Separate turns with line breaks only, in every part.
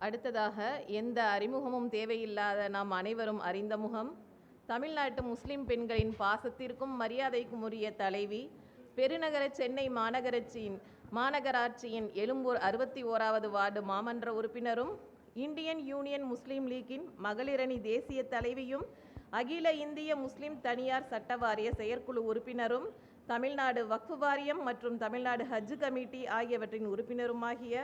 அடுத்ததாக எந்த அறிமுகமும் தேவையில்லாத நாம் அனைவரும் அறிந்த முகம் தமிழ்நாட்டு முஸ்லிம் பெண்களின் பாசத்திற்கும் மரியாதைக்கும் உரிய தலைவி பெருநகர சென்னை மாநகராட்சியின் மாநகராட்சியின் எழும்பூர் அறுபத்தி ஓராவது வார்டு மாமன்ற உறுப்பினரும் இந்தியன் யூனியன் முஸ்லீம் லீக்கின் மகளிரணி தேசிய தலைவியும் அகில இந்திய முஸ்லிம் தனியார் சட்ட வாரிய செயற்குழு உறுப்பினரும் தமிழ்நாடு வக்ஃபு வாரியம் மற்றும் தமிழ்நாடு ஹஜ் கமிட்டி ஆகியவற்றின் உறுப்பினருமாகிய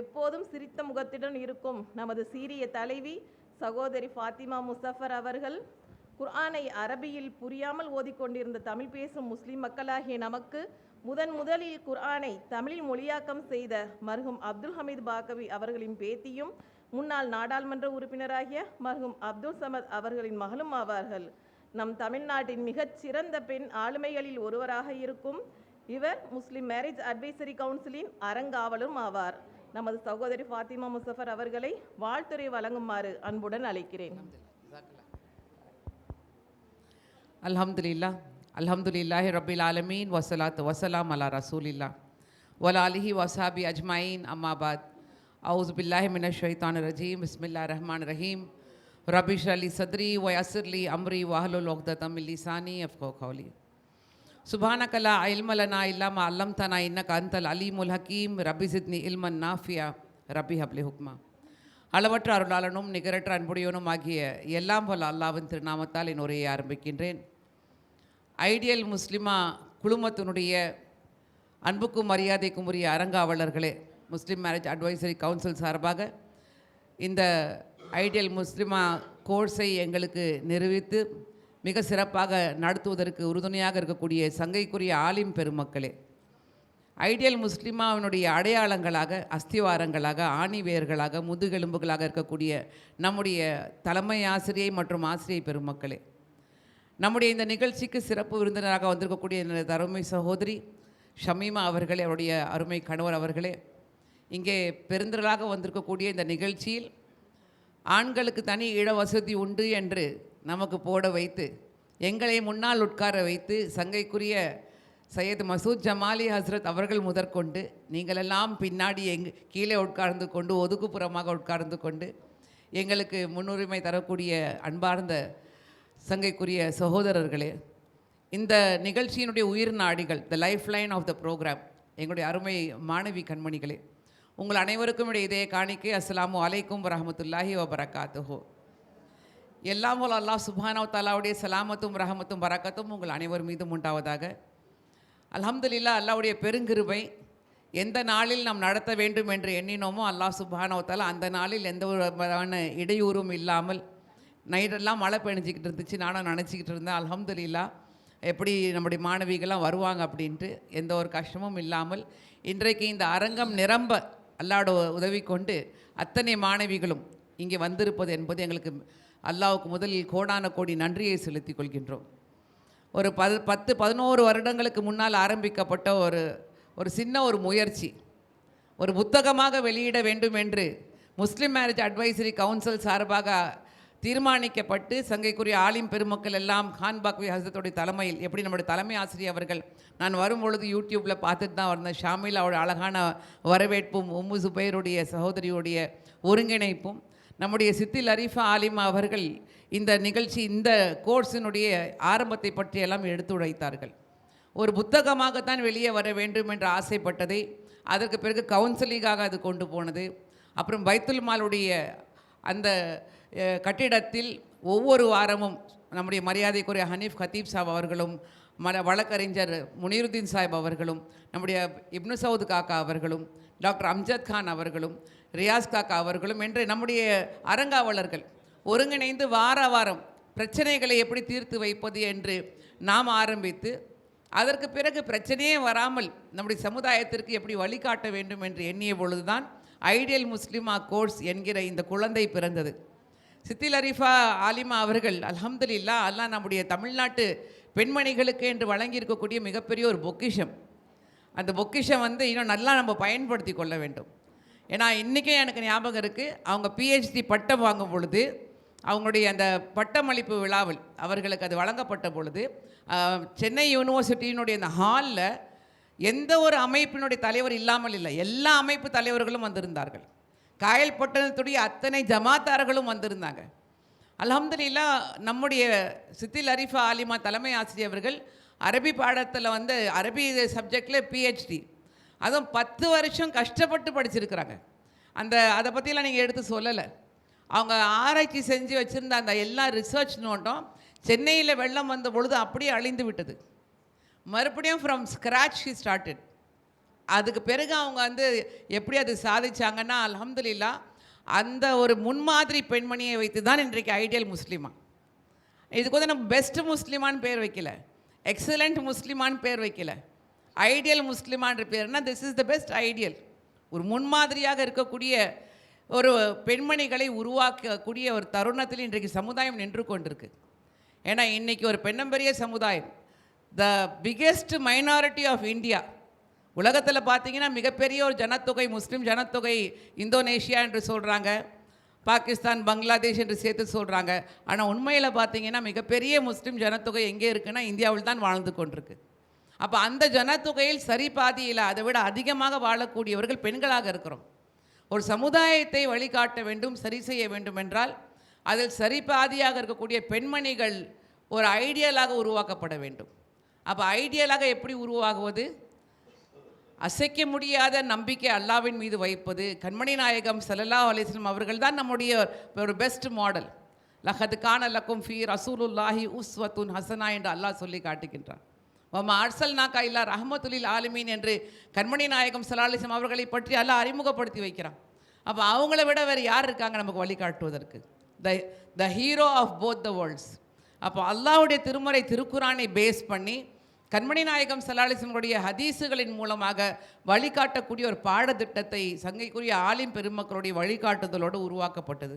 எப்போதும் சிரித்த முகத்துடன் இருக்கும் நமது சீரிய தலைவி சகோதரி ஃபாத்திமா முசஃபர் அவர்கள் குர்ஆனை அரபியில் புரியாமல் ஓதிக்கொண்டிருந்த தமிழ் பேசும் முஸ்லிம் மக்களாகிய நமக்கு முதன் முதலில் குர்ஆனை தமிழில் மொழியாக்கம் செய்த மருகும் அப்துல் ஹமீத் பாகவி அவர்களின் பேத்தியும் முன்னாள் நாடாளுமன்ற உறுப்பினராகிய மருகும் அப்துல் சமத் அவர்களின் மகளும் ஆவார்கள். நம் தமிழ்நாட்டின் மிகச் சிறந்த பெண் ஆளுமைகளில் ஒருவராக இருக்கும் இவர் முஸ்லிம் மேரேஜ் அட்வைசரி கவுன்சிலின் அறங்காவலும் ஆவார். நமது சகோதரி ஃபாத்திமா முசஃபர் அவர்களை வாழ்த்துறை வழங்குமாறு அன்புடன் அழைக்கிறேன்.
அல்ஹம்துலில்லா அல்ஹம்துலில்லாஹி ரபில் ஆலமீன் வசலாத் வசலாம் அலா ரசூலில்லா வலாலிஹி வசாபி அஜ்மாயின். அம்மாபாத் அவுஸ் பில்லாஹி மின ஷைத்தான் ரஜீம் இஸ்மில்லா ரஹ்மான் ரஹீம். ரபிஷ் அலி சத்ரி ஒயசர்லி அம்ரி வாஹலுல் ஒக்தம் இல்லிசானி அஃப்கோ கௌலி. சுபானகலா இல்மலனா இல்லாமல் அல்லம் தனா இன்னக் அந்தல் அலீமுல் ஹக்கீம் ரபி சித்னி இல்மன் நாஃபியா ரபி ஹப்லி ஹுக்மா. அளவற்ற அருளாளனும் நிகரற்ற அன்புடையவனும் ஆகிய எல்லாம் போல் அல்லாவின் திருநாமத்தால் என் உரையை ஆரம்பிக்கின்றேன். ஐடியல் முஸ்லிமா குழுமத்தினுடைய அன்புக்கும் மரியாதைக்கும் உரிய அரங்காவலர்களே முஸ்லீம் மேரேஜ் அட்வைசரி கவுன்சில் சார்பாக இந்த ஐடியல் முஸ்லிமா கோர்ஸை எங்களுக்கு நிரூபித்து மிக சிறப்பாக நடத்துவதற்கு உறுதுணையாக இருக்கக்கூடிய சங்கைக்குரிய ஆலிம் பெருமக்களே ஐடியல் முஸ்லிமாவினுடைய அடையாளங்களாக அஸ்திவாரங்களாக ஆணிவேர்களாக முதுகெலும்புகளாக இருக்கக்கூடிய நம்முடைய தலைமை ஆசிரியை மற்றும் ஆசிரியை பெருமக்களே நம்முடைய இந்த நிகழ்ச்சிக்கு சிறப்பு விருந்தினராக வந்திருக்கக்கூடிய எனது அருமை சகோதரி ஷமீமா அவர்களே அவருடைய அருமை கணவர் அவர்களே இங்கே பெருந்திரளாக வந்திருக்கக்கூடிய இந்த நிகழ்ச்சியில் ஆண்களுக்கு தனி இட வசதி உண்டு என்று நமக்கு போட வைத்து எங்களை முன்னால் உட்கார வைத்து சங்கைக்குரிய சையத் மசூத் ஜமாலி ஹஸ்ரத் அவர்கள் முதற்கொண்டு நீங்களெல்லாம் பின்னாடி எங் கீழே உட்கார்ந்து கொண்டு ஒதுக்குப்புறமாக உட்கார்ந்து கொண்டு எங்களுக்கு முன்னுரிமை தரக்கூடிய அன்பார்ந்த சங்கைக்குரிய சகோதரர்களே இந்த நிகழ்ச்சியினுடைய உயிர் நாடிகள் the life line of the programme எங்களுடைய அருமை மாணவி கண்மணிகளே உங்கள் அனைவருக்கும் இடையே இதே காணிக்கை அஸ்லாமு அலைக்கும் வரமத்துல்லாஹி வபரகாத்துஹோ. எல்லாம் போல அல்லாஹ் சுபானவ் தாலாவுடைய சலாமத்தும் ரஹமத்தும் பராக்கத்தும் உங்கள் அனைவர் மீதும் உண்டாவதாக. அலமதுல்லா அல்லாவுடைய பெருங்கிருபை எந்த நாளில் நாம் நடத்த வேண்டும் என்று எண்ணினோமோ அல்லாஹ் சுபானவ் தாலா அந்த நாளில் எந்த விதமான இடையூறும் இல்லாமல் நைட்டெல்லாம் மழை பெஞ்சிக்கிட்டு இருந்துச்சு நானும் நினச்சிக்கிட்டு இருந்தேன். அலமதுல்லா எப்படி நம்முடைய மாணவிகள்லாம் வருவாங்க அப்படின்ட்டு எந்த ஒரு கஷ்டமும் இல்லாமல் இன்றைக்கு இந்த அரங்கம் நிரம்ப அல்லாட உதவி கொண்டு அத்தனை மாணவிகளும் இங்கே வந்திருப்பது என்பது எங்களுக்கு அல்லாவுக்கு முதலில் கோடான கோடி நன்றியை செலுத்திக் கொள்கின்றோம் ஒரு பது பத்து பதினோரு வருடங்களுக்கு முன்னால் ஆரம்பிக்கப்பட்ட ஒரு ஒரு சின்ன ஒரு முயற்சி. ஒரு புத்தகமாக வெளியிட வேண்டும் என்று முஸ்லீம் மேரேஜ் அட்வைசரி கவுன்சில் சார்பாக தீர்மானிக்கப்பட்டு சங்கைக்குரிய ஆலிம் பெருமக்கள் எல்லாம் ஹான்பாக்வி ஹசத்துடைய தலைமையில் எப்படி நம்முடைய தலைமை ஆசிரியர் அவர்கள் நான் வரும்பொழுது யூடியூப்பில் பார்த்துட்டு தான் வந்தேன். ஷாமில் அவருடைய அழகான வரவேற்பும் உம்மு சுபைருடைய சகோதரியுடைய ஒருங்கிணைப்பும் நம்முடைய சித்தில் அரிஃபா ஆலிமா அவர்கள் இந்த நிகழ்ச்சி இந்த கோர்ஸினுடைய ஆரம்பத்தை பற்றியெல்லாம் எடுத்து உரைத்தார்கள். ஒரு புத்தகமாகத்தான் வெளியே வர வேண்டும் என்று ஆசைப்பட்டதை. அதற்கு பிறகு கவுன்சிலிங்காக அது கொண்டு போனது. அப்புறம் பைத்துல் மாலுடைய அந்த கட்டிடத்தில் ஒவ்வொரு வாரமும் நம்முடைய மரியாதைக்குரிய ஹனீஃப் ஹத்தீப் சாப் அவர்களும் மல வழக்கறிஞர் முனீருதீன் சாஹிப் அவர்களும் நம்முடைய இப்னு சவுத் காக்கா அவர்களும் டாக்டர் அம்ஜத் கான் அவர்களும் ரியாஸ் காக்கா அவர்களும் என்று நம்முடைய அரங்காவலர்கள் ஒருங்கிணைந்து வார வாரம் பிரச்சனைகளை எப்படி தீர்த்து வைப்பது என்று நாம் ஆரம்பித்து அதற்கு பிறகு பிரச்சனையே வராமல் நம்முடைய சமுதாயத்திற்கு எப்படி வழிகாட்ட வேண்டும் என்று எண்ணிய பொழுதுதான் ஐடியல் முஸ்லிமா கோர்ஸ் என்கிற இந்த குழந்தை பிறந்தது. சித்தில் அரிஃபா ஆலிமா அவர்கள் அல்ஹம்துலில்லா அல்லா நம்முடைய தமிழ்நாட்டு பெண்மணிகளுக்கு என்று வழங்கியிருக்கக்கூடிய மிகப்பெரிய ஒரு பொக்கிஷம். அந்த பொக்கிஷம் வந்து இன்னும் நல்லா நம்ம பயன்படுத்தி கொள்ள வேண்டும். ஏன்னா இன்றைக்கே எனக்கு ஞாபகம் இருக்குது அவங்க பிஹெச்டி பட்டம் வாங்கும் பொழுது அவங்களுடைய அந்த பட்டமளிப்பு விழாவில் அவர்களுக்கு அது வழங்கப்பட்ட பொழுது சென்னை யூனிவர்சிட்டியினுடைய அந்த ஹாலில் எந்த ஒரு அமைப்பினுடைய தலைவர் இல்லாமல் இல்லை. எல்லா அமைப்பு தலைவர்களும் வந்திருந்தார்கள். காயல்பட்டணத்துடைய அத்தனை ஜமாத்தார்களும் வந்திருந்தாங்க. அல்ஹம்துலில்லா நம்முடைய சித்தில் அரிஃபா ஆலிமா தலைமை ஆசிரியர் அவர்கள் அரபி பாடத்தில் வந்து அரபி சப்ஜெக்டில் பிஹெச்டி அதுவும் பத்து வருஷம் கஷ்டப்பட்டு படிச்சிருக்கிறாங்க. அந்த அதை பற்றிலாம் நீங்கள் எடுத்து சொல்லலை. அவங்க ஆராய்ச்சி செஞ்சு வச்சுருந்த அந்த எல்லா ரிசர்ச் நோட்டும் சென்னையில் வெள்ளம் வந்த பொழுது அப்படியே அழிந்து விட்டது. மறுபடியும் ஃப்ரம் ஸ்க்ராச் ஹி ஸ்டார்டட் அதுக்கு பிறகு அவங்க வந்து எப்படி அது சாதிச்சாங்கன்னா அல்ஹம்துலில்லா அந்த ஒரு முன்மாதிரி பெண்மணியை வைத்து தான் இன்றைக்கு ஐடியல் முஸ்லீமா. இதுக்கு வந்து நம்ம பெஸ்ட் முஸ்லீமான்னு பேர் வைக்கல. எக்ஸலண்ட் முஸ்லீமான்னு பேர் வைக்கல. ஐடியல் முஸ்லீமான்ற பேர்னா this is the best ideal ஒரு முன்மாதிரியாக இருக்கக்கூடிய ஒரு பெண்மணிகளை உருவாக்கக்கூடிய ஒரு தருணத்தில் இன்றைக்கு சமுதாயம் நின்று கொண்டிருக்கு. ஏன்னா இன்றைக்கி ஒரு பெண்ணம்பெரிய சமுதாயம். The biggest minority of India உலகத்தில் பார்த்தீங்கன்னா மிகப்பெரிய ஒரு ஜனத்தொகை முஸ்லீம் ஜனத்தொகை இந்தோனேஷியா என்று சொல்கிறாங்க பாகிஸ்தான் பங்களாதேஷ் என்று சேர்த்து சொல்கிறாங்க ஆனால் உண்மையில் பார்த்தீங்கன்னா மிகப்பெரிய முஸ்லீம் ஜனத்தொகை எங்கே இருக்குன்னா இந்தியாவில் தான் வாழ்ந்து கொண்டிருக்கு. அப்போ அந்த ஜனத்தொகையில் சரி பாதியில் அதை விட அதிகமாக வாழக்கூடியவர்கள் பெண்களாக இருக்கிறோம். ஒரு சமுதாயத்தை வழிகாட்ட வேண்டும் சரி செய்ய வேண்டும் என்றால் அதில் சரி பாதியாக இருக்கக்கூடிய பெண்மணிகள் ஒரு ஐடியலாக உருவாக்கப்பட வேண்டும். அப்போ ஐடியலாக எப்படி உருவாகுவது? அசைக்க முடியாத நம்பிக்கை அல்லாவின் மீது வைப்பது. கண்மணி நாயகம் சல்லல்லா அலிஸ்லம் அவர்கள் தான் நம்முடைய ஒரு பெஸ்ட் மாடல் லஹது கான லக்கும் ஃபீர் அசூலுல்லாஹி உஸ்வத்துன் ஹசனா என்று அல்லாஹ் சொல்லி காட்டுகின்றான். வமா அர்சல்னாக்கா இல்லா ரஹமத்துலில் ஆலுமீன் என்று கண்மணி நாயகம் சலாலிசம் அவர்களை பற்றி அல்லாஹ் அறிமுகப்படுத்தி வைக்கிறான். அப்போ அவங்கள விட வேறு யார் இருக்காங்க நமக்கு வழிகாட்டுவதற்கு the the hero of both the worlds அப்போ அல்லாவுடைய திருமறை திருக்குறானை பேஸ் பண்ணி கண்மணி நாயகம் சல்லாலிசனுடைய ஹதீஸுகளின் மூலமாக வழிகாட்டக்கூடிய ஒரு பாடத்திட்டத்தை சங்கைக்குரிய ஆலிம் பெருமக்களுடைய வழிகாட்டுதலோடு உருவாக்கப்பட்டது.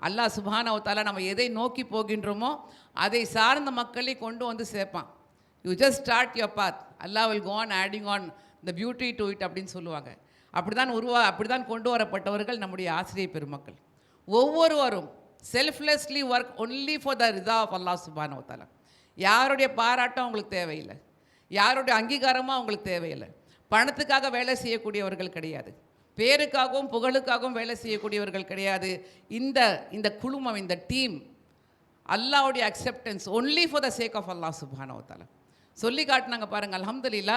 அல்லாஹ் சுபானவத்தால் நம்ம எதை நோக்கி போகின்றோமோ அதை சார்ந்த மக்களை கொண்டு வந்து சேர்ப்பான். You just start your path Allah will go on adding on the beauty to it அப்படின்னு சொல்லுவாங்க. அப்படி தான் உருவா அப்படி தான் கொண்டு வரப்பட்டவர்கள் நம்முடைய ஆசிரியர் பெருமக்கள். ஒவ்வொருவரும் selflessly work only for the Rida of அல்லாஹ் சுபானவத்தாலா யாருடைய பாராட்டம் அவங்களுக்கு தேவையில்லை. யாருடைய அங்கீகாரமும் அவங்களுக்கு தேவையில்லை. பணத்துக்காக வேலை செய்யக்கூடியவர்கள் கிடையாது. பேருக்காகவும் புகழுக்காகவும் வேலை செய்யக்கூடியவர்கள் கிடையாது. இந்த இந்த குழுமம் இந்த டீம் அல்லாவுடைய acceptance only for the sake of Allah சுபானவத்தால சொல்லி காட்டினாங்க பாருங்கள் அலமதுல்லா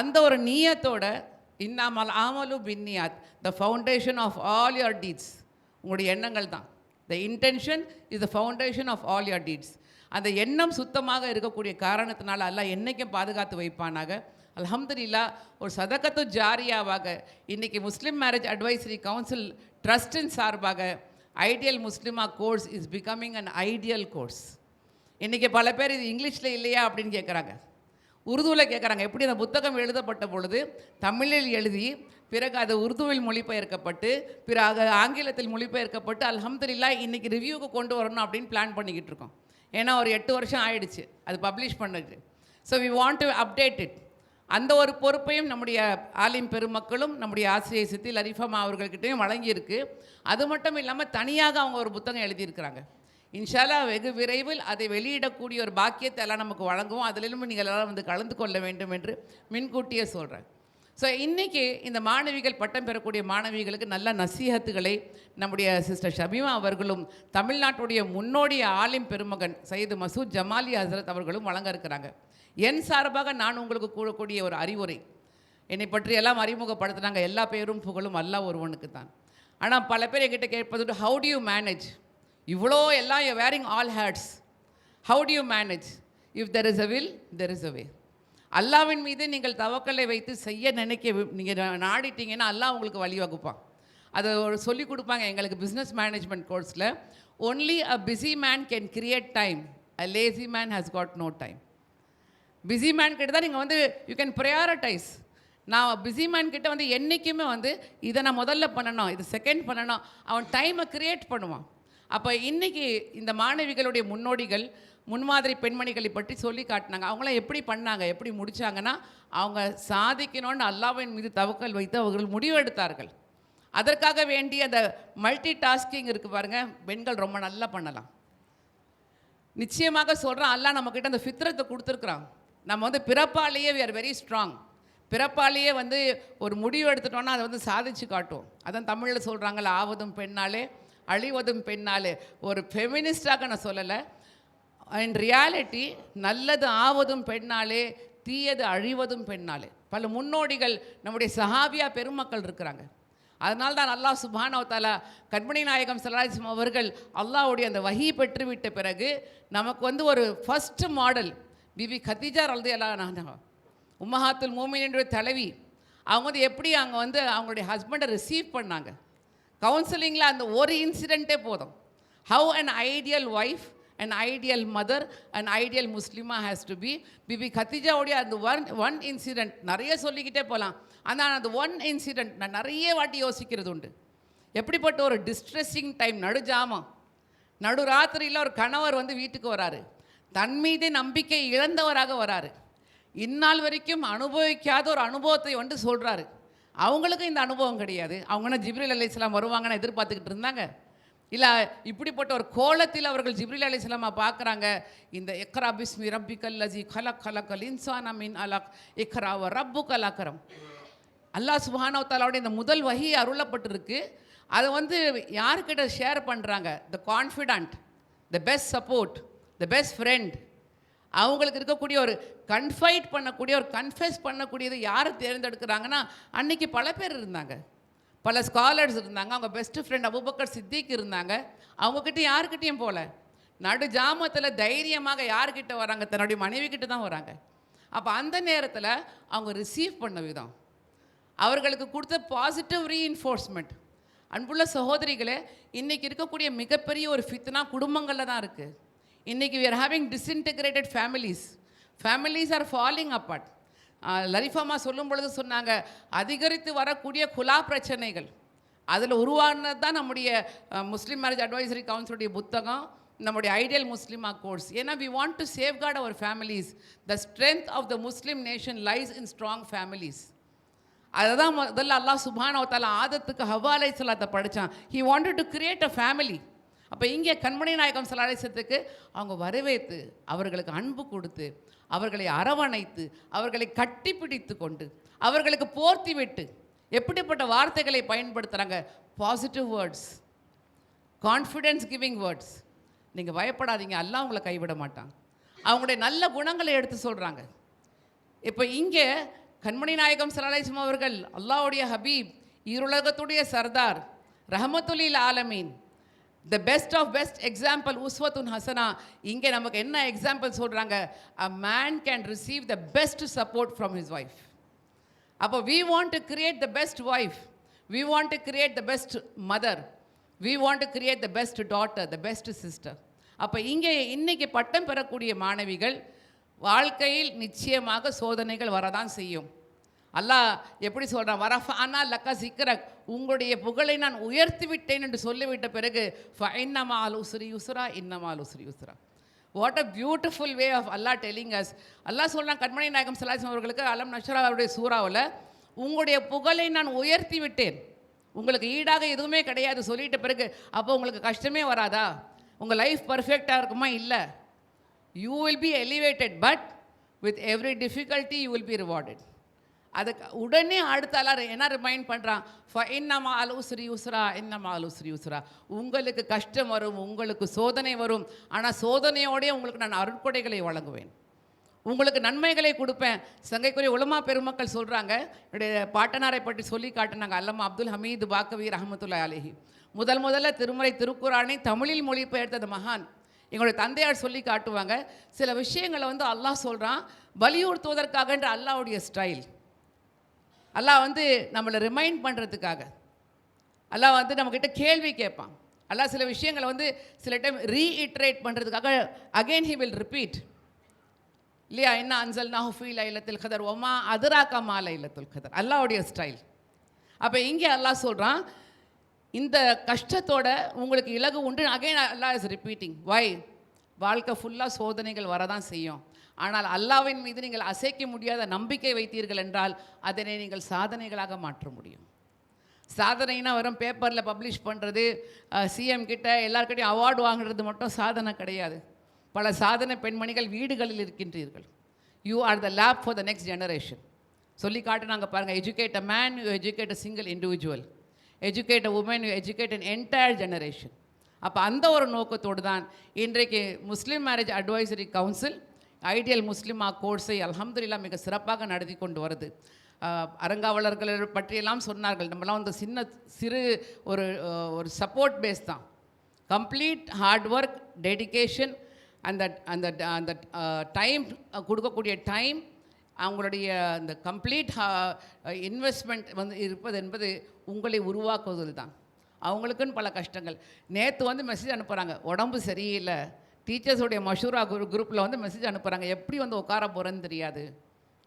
அந்த ஒரு நீயத்தோட இன்னாமல் ஆமலு பின்னியாத். The foundation of all your deeds உங்களுடைய எண்ணங்கள் தான். The intention is the foundation of all your deeds அந்த எண்ணம் சுத்தமாக இருக்கக்கூடிய காரணத்தினால அல்லாஹ் என்னைக்கும் பாதுகாத்து வைப்பானாக. அலமதுல்லா ஒரு சதக்கத்து ஜாரியாவாக இன்னைக்கு முஸ்லீம் மேரேஜ் அட்வைசரி கவுன்சில் ட்ரஸ்டின் சார்பாக ஐடியல் முஸ்லிமா course is becoming an ideal course இன்றைக்கி பல பேர் இது இங்கிலீஷில் இல்லையா அப்படின்னு கேட்குறாங்க உருதுவில் கேட்குறாங்க எப்படி அந்த புத்தகம் எழுதப்பட்ட பொழுது தமிழில் எழுதி பிறகு அது உருதுவில் மொழிபெயர்க்கப்பட்டு பிறகு ஆங்கிலத்தில் மொழிபெயர்க்கப்பட்டு அலமதுல்லா இன்றைக்கி ரிவ்யூக்கு கொண்டு வரணும் அப்படின்னு பிளான் பண்ணிக்கிட்டு இருக்கோம். ஏன்னா ஒரு எட்டு வருஷம் ஆயிடுச்சு. அது பப்ளிஷ் பண்ணது so we want to update it அந்த ஒரு பொறுப்பையும் நம்முடைய ஆலிம் பெருமக்களும் நம்முடைய ஆசிரியர் சித்தி லரிஃபமா அவர்கள்கிட்டையும் வழங்கியிருக்கு. அது மட்டும் இல்லாமல் தனியாக அவங்க ஒரு புத்தகம் எழுதியிருக்கிறாங்க. இன்ஷாலா வெகு விரைவில் அதை வெளியிடக்கூடிய ஒரு பாக்கியத்தை எல்லாம் நமக்கு வழங்குவோம் அதிலும் நீங்கள் எல்லாம் வந்து கலந்து கொள்ள வேண்டும் என்று முன்கூட்டியே சொல்கிறேன் ஸோ இன்றைக்கி இந்த மாணவிகள் பட்டம் பெறக்கூடிய மாணவிகளுக்கு நல்ல நசீகத்துகளை நம்முடைய சிஸ்டர் ஷபீமா அவர்களும் தமிழ்நாட்டுடைய முன்னோடிய ஆலிம் பெருமகன் சையது மசூத் ஜமாலி ஹசரத் அவர்களும் வழங்க இருக்கிறாங்க. என் சார்பாக நான் உங்களுக்கு கூறக்கூடிய ஒரு அறிவுரை. என்னை பற்றி எல்லாம் அறிமுகப்படுத்துனாங்க. எல்லா பேரும் புகழும் அல்ல ஒருவனுக்கு தான் ஆனால் பல பேர் என்கிட்ட கேட்பது ஹவு டு யூ மேனேஜ் இவ்வளோ எல்லாம் you wearing all hats how do you manage if there is a will there is a way அல்லாவின் மீது நீங்கள் தவக்கலை வைத்து செய்ய நினைக்க நீங்கள் நாடிட்டீங்கன்னா அல்லாஹ் உங்களுக்கு வழி வகுப்பான். அதை ஒரு சொல்லி கொடுப்பாங்க எங்களுக்கு பிஸ்னஸ் மேனேஜ்மெண்ட் கோர்ஸில் only a busy man can create time a lazy man has got no time busy man கிட்ட தான் நீங்கள் வந்து யூ கேன் ப்ரையாரிட்டைஸ் நான் பிஸி மேன் கிட்ட வந்து என்றைக்குமே வந்து இதை நான் முதல்ல பண்ணணும் இது செகண்ட் பண்ணணும். அவன் டைமை க்ரியேட் பண்ணுவான். அப்போ இன்றைக்கி இந்த மாணவிகளுடைய முன்னோடிகள் முன்மாதிரி பெண்மணிகளை பற்றி சொல்லி காட்டினாங்க. அவங்களாம் எப்படி பண்ணாங்க எப்படி முடித்தாங்கன்னா அவங்க சாதிக்கணும்னு அல்லாவின் மீது தவக்கல் வைத்து அவர்கள் முடிவெடுத்தார்கள். அதற்காக வேண்டி அந்த மல்டி டாஸ்கிங் இருக்குது பாருங்கள் பெண்கள் ரொம்ப நல்லா பண்ணலாம். நிச்சயமாக சொல்கிறேன் அல்லா நம்மக்கிட்ட அந்த ஃபித்ரத்தை கொடுத்துருக்குறான். நம்ம வந்து பிறப்பாலேயே வி ஆர் வெரி ஸ்ட்ராங் பிறப்பாலேயே வந்து ஒரு முடிவு எடுத்துட்டோன்னா அதை வந்து சாதிச்சு காட்டும் அதான் தமிழில் சொல்கிறாங்கல்ல ஆவதும் பெண்ணாலே அழிவதும் பெண்ணாலே ஒரு ஃபெமினிஸ்டாக நான் சொல்லலை. இன் ரியாலிட்டி நல்லது ஆவதும் பெண்ணாலே தீயது அழிவதும் பெண்ணாலே பல முன்னோடிகள் நம்முடைய சஹாபியா பெருமக்கள் இருக்கிறாங்க. அதனால தான் அல்லாஹ் சுபானவத்தாலா கண்மணி நாயகம் சலாஹம் அவர்கள் அல்லாவுடைய அந்த வகி பெற்றுவிட்ட பிறகு நமக்கு வந்து ஒரு ஃபஸ்ட்டு மாடல் பிபி கத்தீஜா ரல்து எல்லாம் உம்மஹாத்துல் மூமினுடைய தலைவி. அவங்க வந்து எப்படி அங்கே வந்து அவங்களுடைய ஹஸ்பண்டை ரிசீவ் பண்ணாங்க. கவுன்சிலிங்கில் அந்த ஒரு இன்சிடெண்ட்டே போதும். How an ideal wife and ideal mother and ideal முஸ்லீமா ஹேஸ் டு பி பிபி கத்திஜாவுடைய அந்த ஒன் ஒன் இன்சிடெண்ட் நிறைய சொல்லிக்கிட்டே போகலாம் ஆனால் அந்த ஒன் இன்சிடெண்ட் நான் நிறைய வாட்டி யோசிக்கிறது உண்டு. எப்படிப்பட்ட ஒரு டிஸ்ட்ரெஸ்ஸிங் டைம் நடுஜாமம் நடுராத்திரியில் ஒரு கணவர் வந்து வீட்டுக்கு வராரு. தன் மீது நம்பிக்கை இழந்தவராக வராரு. இந்நாள் வரைக்கும் அனுபவிக்காத ஒரு அனுபவத்தை வந்து சொல்கிறாரு அவங்களுக்கும் இந்த அனுபவம் கிடையாது. அவங்கன்னா ஜிப்ரில் அலி இஸ்லாம் வருவாங்கன்னு எதிர்பார்த்துக்கிட்டு இருந்தாங்க. இல்லை இப்படிப்பட்ட ஒரு கோலத்தில் அவர்கள் ஜிப்ரில் அலி இஸ்லாமா பார்க்குறாங்க. இந்த எக்ரா பிஸ்மி ரப்பி கல்லஜி கலக் கலக்கல் இன்சான் அமீன் அலக் இக்ரா ரப்பு கலாக்கரம் அல்லாஹ் சுபானவ இந்த முதல் வகி அருளப்பட்டிருக்கு. அதை வந்து யாருக்கிட்ட ஷேர் பண்ணுறாங்க the confident the best support the best friend அவங்களுக்கு இருக்கக்கூடிய ஒரு கன்ஃபைட் பண்ணக்கூடிய ஒரு கன்ஃபெஸ் பண்ணக்கூடியது யாரை தேர்ந்தெடுக்கிறாங்கன்னா அன்னைக்கு பல பேர் இருந்தாங்க. பல ஸ்காலர்ஸ் இருந்தாங்க. அவங்க பெஸ்ட் ஃப்ரெண்ட் அபுபக்கர் சித்திக் இருந்தாங்க. அவங்கக்கிட்ட யாருக்கிட்டேயும் போகல நடு ஜாமத்தில் தைரியமாக யார்கிட்ட வராங்க? தன்னுடைய மனைவி கிட்ட தான் வராங்க. அப்போ அந்த நேரத்தில் அவங்க ரிசீவ் பண்ண விதம். அவர்களுக்கு கொடுத்த பாசிட்டிவ் ரீஇன்ஃபோர்ஸ்மெண்ட் அன்புள்ள சகோதரிகளே இன்றைக்கி இருக்கக்கூடிய மிகப்பெரிய ஒரு ஃபித்னா குடும்பங்களில் தான் இருக்குது இன்றைக்கி we are having disintegrated families families are falling apart லரிஃபாமா சொல்லும் பொழுது சொன்னாங்க அதிகரித்து வரக்கூடிய குலா பிரச்சனைகள். அதில் உருவானது தான் நம்முடைய முஸ்லீம் மேரேஜ் அட்வைசரி கவுன்சிலுடைய புத்தகம் நம்முடைய ஐடியல் முஸ்லிமா கோர்ஸ் ஏன்னா we want to safeguard our families the strength of the Muslim nation lies in strong families அதை தான் முதல்ல அல்லாஹ் சுபான் தாலா ஆதத்துக்கு ஹவாலை அலை படித்தான் he wanted to create a family அப்போ இங்கே கண்மணி நாயகம் சலாலேசத்துக்கு அவங்க வரவேற்று அவர்களுக்கு அன்பு கொடுத்து அவர்களை அரவணைத்து அவர்களை கட்டிப்பிடித்து கொண்டு அவர்களுக்கு போர்த்தி விட்டு எப்படிப்பட்ட வார்த்தைகளை பயன்படுத்துகிறாங்க positive words confidence giving words நீங்கள் பயப்படாதீங்க எல்லாம் உங்களை கைவிட மாட்டான். அவங்களுடைய நல்ல குணங்களை எடுத்து சொல்கிறாங்க இப்போ இங்கே கண்மணி நாயகம் சலாலேசம் அவர்கள் அல்லாவுடைய ஹபீப் இருலகத்துடைய சர்தார் ரஹமத்துலீல் ஆலமீன் the best of best example உஸ்வத்துன் ஹசனா இங்கே நமக்கு என்ன எக்ஸாம்பிள் சொல்கிறாங்க a man can receive the best support from his wife அப்போ we want to create the best wife we want to create the best mother we want to create the best daughter the best sister அப்போ இங்கே இன்றைக்கி பட்டம் பெறக்கூடிய மாணவிகள் வாழ்க்கையில் நிச்சயமாக சோதனைகள் வரதான் செய்யும். அல்லாஹ் எப்படி சொல்கிறான் வரஃபானா லக்கா சிக்கரக் உங்களுடைய புகழை நான் உயர்த்தி விட்டேன் என்று சொல்லிவிட்ட பிறகு ஃபைன்னமா அல் உஸ்ரி யுஸ்ரா இன்னமா அல் உஸ்ரி யுஸ்ரா. What a beautiful way of Allah telling us Allah சொல்றான் கண்மணி நாயகம் சலாசம் அவர்களுக்கு அலம் நஷ்ரா அவருடைய சூறாவில் உங்களுடைய புகழை நான் உயர்த்தி விட்டேன் உங்களுக்கு ஈடாக எதுவுமே கிடையாது சொல்லிட்ட பிறகு அப்போ உங்களுக்கு கஷ்டமே வராதா? உங்கள் லைஃப் பர்ஃபெக்டாக இருக்குமா? இல்லை. You will be elevated but with every difficulty you will be rewarded அதுக்கு உடனே அடுத்த எல்லாரும் என்ன ரிமைண்ட் பண்ணுறான் ஃப இன்னமா அல் உஸ்ரி உஸ்ரா இன்னமா அல் உஸ்ரா உங்களுக்கு கஷ்டம் வரும் உங்களுக்கு சோதனை வரும். ஆனால் சோதனையோடய உங்களுக்கு நான் அருட்கொடைகளை வழங்குவேன். உங்களுக்கு நன்மைகளை கொடுப்பேன். சங்கைக்குரிய உலமா பெருமக்கள் சொல்கிறாங்க என்னுடைய பாட்டனாரை பற்றி சொல்லி காட்டினாங்க. அல்லம்மா அப்துல் ஹமீது பாக்கவி ரஹமத்துல்லா அலிஹி. முதல் முதல்ல திருமுறை திருக்குறானை தமிழில் மொழிபெயர்த்தது மகான். எங்களுடைய தந்தையார் சொல்லி காட்டுவாங்க. சில விஷயங்களை வந்து அல்லாஹ் சொல்கிறான் வலியுறுத்துவதற்காகன்ற அல்லாவுடைய ஸ்டைல் அல்லாஹ் வந்து நம்மளை ரிமைண்ட் பண்ணுறதுக்காக அல்லாஹ் வந்து நம்மக்கிட்ட கேள்வி கேட்பான். அல்லாஹ் சில விஷயங்களை வந்து சில டைம் ரீஇட்ரேட் பண்ணுறதுக்காக அகைன் ஹி வில் ரிப்பீட் இல்லையா? என்ன அன்சல் நாஹுஃபி இல்லத்தில் கதர் ஒமா அதுராக்கா மா லைலத்துல் கதர். அல்லாவுடைய ஸ்டைல் அப்போ இங்கே அல்லாஹ் சொல்கிறான் இந்த கஷ்டத்தோட உங்களுக்கு இலகு உண்டு. Again Allah is repeating why வாழ்க்கை ஃபுல்லாக சோதனைகள் வரதான் செய்யும். ஆனால் அல்லாவின் மீது நீங்கள் அசைக்க முடியாத நம்பிக்கை வைத்தீர்கள் என்றால் அதனை நீங்கள் சாதனைகளாக மாற்ற முடியும். சாதனைனா வரும் பேப்பரில் பப்ளிஷ் பண்ணுறது சிஎம் கிட்ட எல்லாருக்கிட்டையும் அவார்டு வாங்குறது மட்டும் சாதனை கிடையாது. பல சாதனை பெண்மணிகள் வீடுகளில் இருக்கின்றீர்கள். You are the lab for the next generation சொல்லி காட்டுனாங்க பாருங்கள் educate a man you educate a single individual educate a woman you educate an entire generation அப்போ அந்த ஒரு நோக்கத்தோடு தான் இன்றைக்கு Muslim marriage advisory council ideal முஸ்லிமா கோர்ஸை அலமதுல்லா மிக சிறப்பாக நடத்தி கொண்டு வருது. அறங்காவலர்கள் பற்றியெல்லாம் சொன்னார்கள். நம்மலாம் வந்து சின்ன சிறு ஒரு ஒரு சப்போர்ட் பேஸ் தான். கம்ப்ளீட் ஹார்ட் ஒர்க் டெடிகேஷன் அந்த அந்த அந்த டைம் கொடுக்கக்கூடிய டைம் அவங்களுடைய அந்த கம்ப்ளீட் இன்வெஸ்ட்மெண்ட் வந்து இருப்பது என்பது உங்களை உருவாக்குவதில் தான் அவங்களுக்குன்னு பல கஷ்டங்கள். நேற்று வந்து மெசேஜ் அனுப்புகிறாங்க உடம்பு சரியில்லை. டீச்சர்ஸோடைய மஷூரா குரு குரூப்பில் வந்து மெசேஜ் அனுப்புகிறாங்க எப்படி வந்து உட்கார போகிறேன்னு தெரியாது.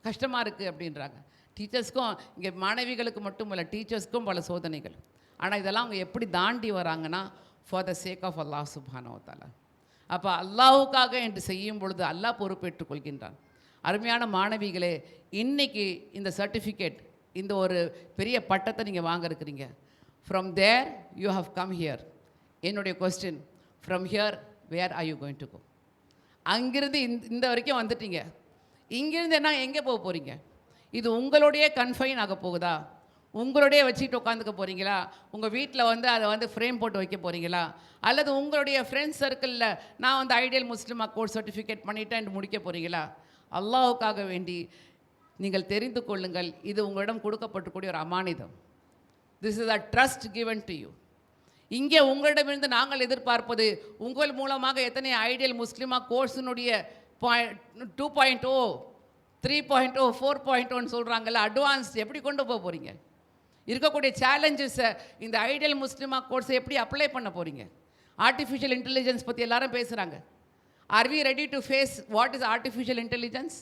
கஷ்டமாக இருக்குது அப்படின்றாங்க. டீச்சர்ஸ்க்கும் இங்கே மாணவிகளுக்கு மட்டும் இல்லை டீச்சர்ஸ்க்கும் பல சோதனைகள். ஆனால் இதெல்லாம் அவங்க எப்படி தாண்டி வராங்கன்னா for the sake of Allah சுபானவத்தாலா அப்போ அல்லாஹுக்காக என்று செய்யும் பொழுது அல்லாஹ் பொறுப்பேற்றுக் கொள்கின்றான். அருமையான மாணவிகளே இன்றைக்கி இந்த சர்டிஃபிகேட் இந்த ஒரு பெரிய பட்டத்தை நீங்கள் வாங்க இருக்கிறீங்க. From there you have come here என்னுடைய question from here where are you going to go அங்கிருந்து இந்த இந்த வரைக்கும் வந்துட்டீங்க. இங்கிருந்து என்ன எங்கே போக போகிறீங்க இது உங்களுடைய கன்ஃபைன் ஆக போகுதா? உங்களுடைய வச்சுக்கிட்டு உட்காந்துக்க போகிறீங்களா உங்கள் வீட்டில் வந்து அதை வந்து ஃப்ரேம் போட்டு வைக்க போகிறீங்களா அல்லது உங்களுடைய ஃப்ரெண்ட்ஸ் சர்க்கிளில் நான் வந்து ஐடியல் முஸ்லிமாக கோர்ஸ் சர்டிஃபிகேட் பண்ணிட்டேன் முடிக்க போகிறீங்களா அல்லாவுக்காக வேண்டி நீங்கள் தெரிந்து கொள்ளுங்கள் இது உங்களிடம் கொடுக்கப்பட்டுக்கூடிய ஒரு அமானிதம். This is a trust given to you இங்கே உங்களிடமிருந்து நாங்கள் எதிர்பார்ப்பது உங்கள் மூலமாக எத்தனை ஐடியல் முஸ்லிமா கோர்ஸினுடைய point two point O three point O four point ஓன்னு சொல்கிறாங்கல்ல அட்வான்ஸ் எப்படி கொண்டு போக போகிறீங்க இருக்கக்கூடிய சேலஞ்சஸை இந்த ஐடியல் முஸ்லிமா கோர்ஸை எப்படி அப்ளை பண்ண போகிறீங்க ஆர்டிஃபிஷியல் இன்டெலிஜென்ஸ் பற்றி எல்லாரும் பேசுகிறாங்க are we ready to face what is artificial intelligence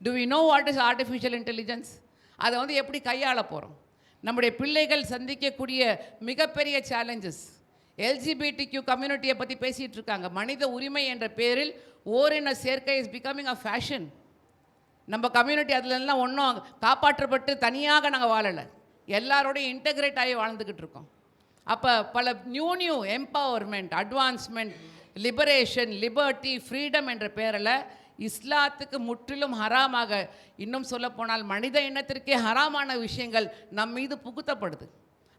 do we know what is artificial intelligence அதை வந்து எப்படி கையாள போகிறோம் நம்முடைய பிள்ளைகள் சந்திக்கக்கூடிய மிகப்பெரிய சேலஞ்சஸ் எல்ஜிபிடிக்யூ கம்யூனிட்டியை பற்றி பேசிகிட்டு இருக்காங்க. மனித உரிமை என்ற பேரில் ஓரின சேர்க்கை இஸ் பிகமிங் அ ஃபேஷன் நம்ம கம்யூனிட்டி அதுலலாம் ஒன்றும் காப்பாற்றப்பட்டு தனியாக நாங்கள் வாழலை. எல்லாரோடையும் இன்டகிரேட் ஆகி வாழ்ந்துக்கிட்டு இருக்கோம். அப்போ பல new new empowerment advancement liberation liberty freedom என்ற பேரில் இஸ்லாத்துக்கு முற்றிலும் ஹராமாக. இன்னும் சொல்லப்போனால் மனித இனத்திற்கே ஹராமான விஷயங்கள் நம் மீது புகுத்தப்படுது.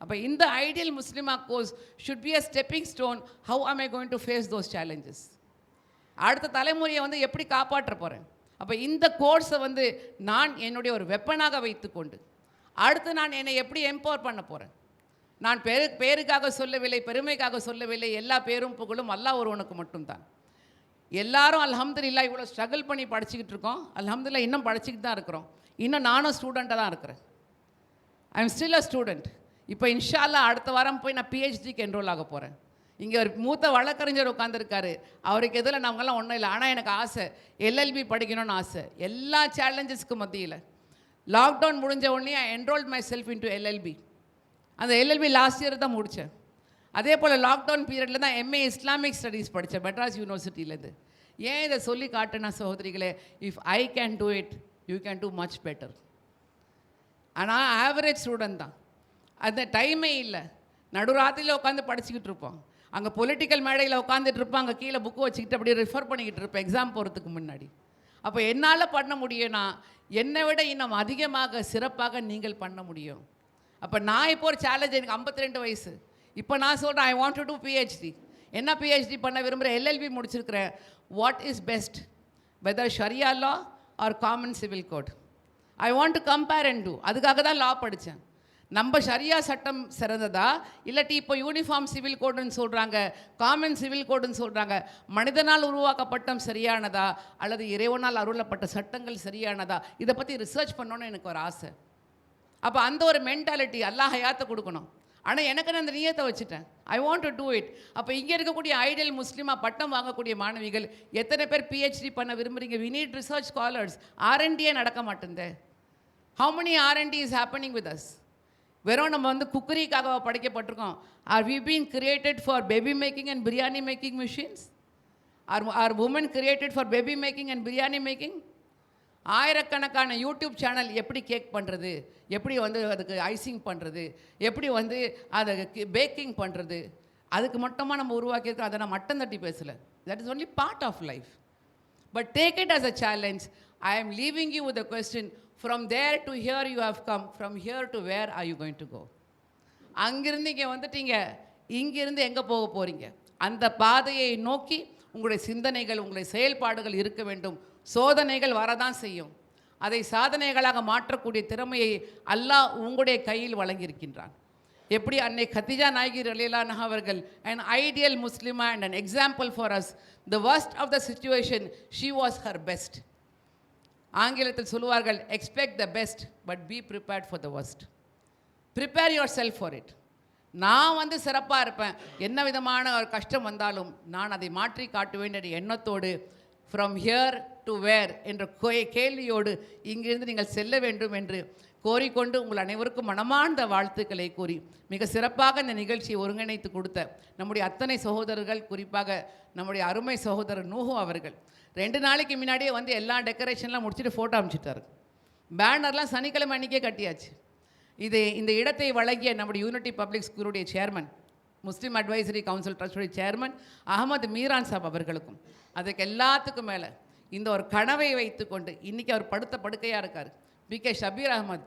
அப்போ இந்த ஐடியல் முஸ்லிமா course should be a stepping stone how am I going to face those challenges அடுத்த தலைமுறையை வந்து எப்படி காப்பாற்ற போகிறேன் அப்போ இந்த கோர்ஸை வந்து நான் என்னுடைய ஒரு வெப்பனாக வைத்துக்கொண்டு. அடுத்து நான் என்னை எப்படி எம்பவர் பண்ண போகிறேன் நான் பேரு பேருக்காக சொல்லவில்லை பெருமைக்காக சொல்லவில்லை எல்லா பேரும் புகழும் அல்லாஹ் ஒருவனுக்கு மட்டும்தான். எல்லாரும் அலமதுல்லா இவ்வளோ ஸ்ட்ரகிள் பண்ணி படிச்சுக்கிட்டு இருக்கோம். அலமதுல்லா இன்னும் படிச்சுக்கிட்டு தான் இருக்கிறோம். இன்னும் நானும் ஸ்டூடெண்ட்டாக தான் இருக்கிறேன். I am still a student இப்போ இன்ஷால்லா அடுத்த வாரம் போய் நான் பிஹெச்டிக்கு என்ரோல் ஆக போகிறேன் இங்கே ஒரு மூத்த வழக்கறிஞர் உட்காந்துருக்காரு அவருக்கு எதில் நாங்கெல்லாம் ஒன்றும் இல்லை. ஆனால் எனக்கு ஆசை எல்எல்பி படிக்கணும்னு ஆசை. எல்லா சேலஞ்சஸ்க்கு மத்தியில். லாக்டவுன் முடிஞ்ச உடனே I enrolled myself into LLB அந்த எல்எல்பி லாஸ்ட் இயர் தான் முடித்தேன் அதே போல் லாக்டவுன் பீரியடில் தான் எம்ஏ இஸ்லாமிக் ஸ்டடீஸ் படித்தேன் மெட்ராஸ் யூனிவர்சிட்டியிலேருந்து ஏன் இதை சொல்லி காட்டுனா சகோதரிகளே if I can do it you can do much better ஆனால் ஆவரேஜ் ஸ்டூடெண்ட் தான். அந்த டைமே இல்லை. நடுராத்திரியில் உட்காந்து படிச்சுக்கிட்டு இருப்போம். அங்கே பொலிட்டிக்கல் மேடையில் உட்காந்துட்டு இருப்பாங்க கீழே புக்கு வச்சுக்கிட்டு அப்படியே ரெஃபர் பண்ணிக்கிட்டு இருப்பேன் எக்ஸாம் போகிறதுக்கு முன்னாடி. அப்போ என்னால் பண்ண முடியும்னா என்னை விட இன்னும் அதிகமாக சிறப்பாக நீங்கள் பண்ண முடியும். அப்போ நான் இப்போ ஒரு சேலஞ்ச் எனக்கு 52 வயசு. இப்போ நான் சொல்கிறேன் I want to do PhD என்ன பிஹெச்டி பண்ண விரும்புகிறேன் LLB முடிச்சிருக்கிறேன். What is best whether sharia law or common civil code I want to compare and do அதுக்காக தான் லா படித்தேன் நம்ம ஷரியா சட்டம் சிறந்ததா? இல்லாட்டி இப்போ யூனிஃபார்ம் சிவில் கோடுன்னு சொல்கிறாங்க காமன் சிவில் கோடுன்னு சொல்கிறாங்க மனிதனால் உருவாக்கப்பட்டம் சரியானதா? அல்லது இறைவனால் அருளப்பட்ட சட்டங்கள் சரியானதா? இதை பற்றி ரிசர்ச் பண்ணணும்னு எனக்கு ஒரு ஆசை. அப்போ அந்த ஒரு மென்டாலிட்டி அல்லாஹ் ஹயாத்தை கொடுக்கணும். ஆனால் எனக்கு நான் அந்த நியத்தை வச்சுட்டேன். I want to do it அப்போ இங்கே இருக்கக்கூடிய ஐடியல் முஸ்லீமாக பட்டம் வாங்கக்கூடிய மாணவிகள் எத்தனை பேர் பிஹெச்டி பண்ண விரும்புகிறீங்க வி நீட் ரிசர்ச் ஸ்காலர்ஸ் ஆர்என்டியே நடக்க மாட்டேங்குது how many R and D is happening with us வெறும் நம்ம வந்து குக்கரிக்காக படைக்கப்பட்டிருக்கோம். Are we been created for baby making and biryani making machines are are women created for baby making and biryani making ஆயிரக்கணக்கான YouTube channel எப்படி cake பண்ணுறது எப்படி வந்து அதுக்கு ஐசிங் பண்ணுறது எப்படி வந்து அதை பேக்கிங் பண்ணுறது அதுக்கு மட்டுமா நம்ம உருவாக்கியிருக்கோம் அதை நான் மட்டம் தட்டி பேசலை. That is only part of life but take it as a challenge I am leaving you with a question from there to here you have come from here to where are you going to go அங்கிருந்து இங்கே வந்துட்டீங்க. இங்கிருந்து எங்கே போக போகிறீங்க அந்த பாதையை நோக்கி உங்களுடைய சிந்தனைகள் உங்களுடைய செயல்பாடுகள் இருக்க வேண்டும். சோதனைகள் வரதான் செய்யும். அதை சாதனைகளாக மாற்றக்கூடிய திறமையை அல்லாஹ் உங்களுடைய கையில் வழங்கியிருக்கின்றான். எப்படி? அன்னை கத்திஜா நாயகி ரலீலானா அவர்கள் அண்ட் ஐடியல் முஸ்லிமா and an example for us the worst of the situation she was her best ஆங்கிலத்தில் சொல்லுவார்கள் expect the best but be prepared for the worst prepare yourself for it நான் வந்து சிறப்பாக இருப்பேன். என்ன விதமான ஒரு கஷ்டம் வந்தாலும் நான் அதை மாற்றி காட்டுவேன் என்ற எண்ணத்தோடு ஃப்ரம் ஹியர் டு வேர் என்ற கோ- கேள்வியோடு இங்கிருந்து நீங்கள் செல்ல வேண்டும் என்று கோரிக்கொண்டு உங்கள் அனைவருக்கும் மனமார்ந்த வாழ்த்துக்களை கூறி மிக சிறப்பாக இந்த நிகழ்ச்சியை ஒருங்கிணைத்து கொடுத்த நம்முடைய அத்தனை சகோதரர்கள் குறிப்பாக நம்முடைய அருமை சகோதரர் நூஹு அவர்கள். ரெண்டு நாளைக்கு முன்னாடியே வந்து எல்லா டெக்கரேஷன்லாம் முடிச்சுட்டு ஃபோட்டோ அமைச்சிட்டாரு. பேனர்லாம் சனிக்கிழமை அன்றைக்கே கட்டியாச்சு. இது இந்த இடத்தை வழங்கிய நம்முடைய யூனிட்டி பப்ளிக் ஸ்கூலுடைய சேர்மன் முஸ்லீம் அட்வைசரி கவுன்சில் ட்ரஸ்டுடைய சேர்மன் அகமது மீரான் சாப் அவர்களுக்கும். அதுக்கு எல்லாத்துக்கும் மேலே இந்த ஒரு கனவை வைத்துக்கொண்டு இன்றைக்கி அவர் படுத்த படுக்கையாக இருக்கார். பி. கே. ஷபீர் அகமது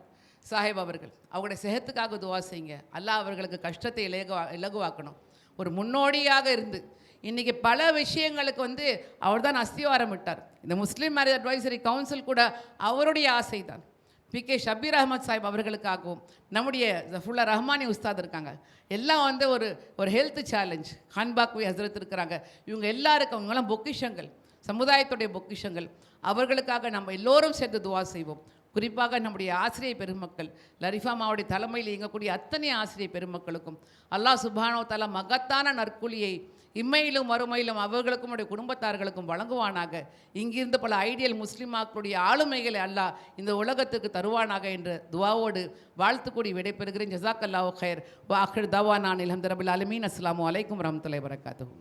சாஹிப் அவர்கள். அவருடைய செகத்துக்காக துவா செய்யுங்க. அல்லாஹ் அவர்களுக்கு கஷ்டத்தை இலகுவா இலகுவாக்கணும். ஒரு முன்னோடியாக இருந்து இன்றைக்கி பல விஷயங்களுக்கு வந்து அவர் தான் அஸ்திவாரம் விட்டார். இந்த முஸ்லீம் மேரேஜ் அட்வைசரி கவுன்சில் கூட அவருடைய ஆசை தான் பி. கே. ஷபீர் அகமது சாஹிப் அவர்களுக்காகவும் நம்முடைய ஃபுல்லாக ரஹ்மானி உஸ்தாத் இருக்காங்க. எல்லாம் வந்து ஒரு ஒரு ஹெல்த் சேலஞ்ச் ஹான்பாக்வி ஹசரத் இருக்கிறாங்க. இவங்க எல்லாருக்கும் இவங்கெல்லாம் பொக்கிஷங்கள். சமுதாயத்துடைய பொக்கிஷங்கள். அவர்களுக்காக நம்ம எல்லோரும் சேர்ந்து துவா செய்வோம். குறிப்பாக நம்முடைய ஆசிரியை பெருமக்கள் லரிஃபா மாவுடைய தலைமையில் இயங்கக்கூடிய அத்தனை ஆசிரியை பெருமக்களுக்கும் அல்லாஹ் சுபானோ தலா மகத்தான நற்கூலியை இம்மையிலும் மறுமையிலும் அவர்களுக்கும் உடைய குடும்பத்தார்களுக்கும் வழங்குவானாக. இங்கிருந்து பல ஐடியல் முஸ்லிமாக்களுடைய ஆளுமைகளை அல்லாஹ் இந்த உலகத்துக்கு தருவானாக என்ற துவாவோடு வாழ்த்துக்கூடி விடைபெறுகிறேன். ஜசாக் அல்லாஹ் ஹயர் வாஹிர் தவா நான் இலஹம்து அலமீன் அஸ்ஸலாமு அலைக்கும் வரமத்துல வரகாத்துஹு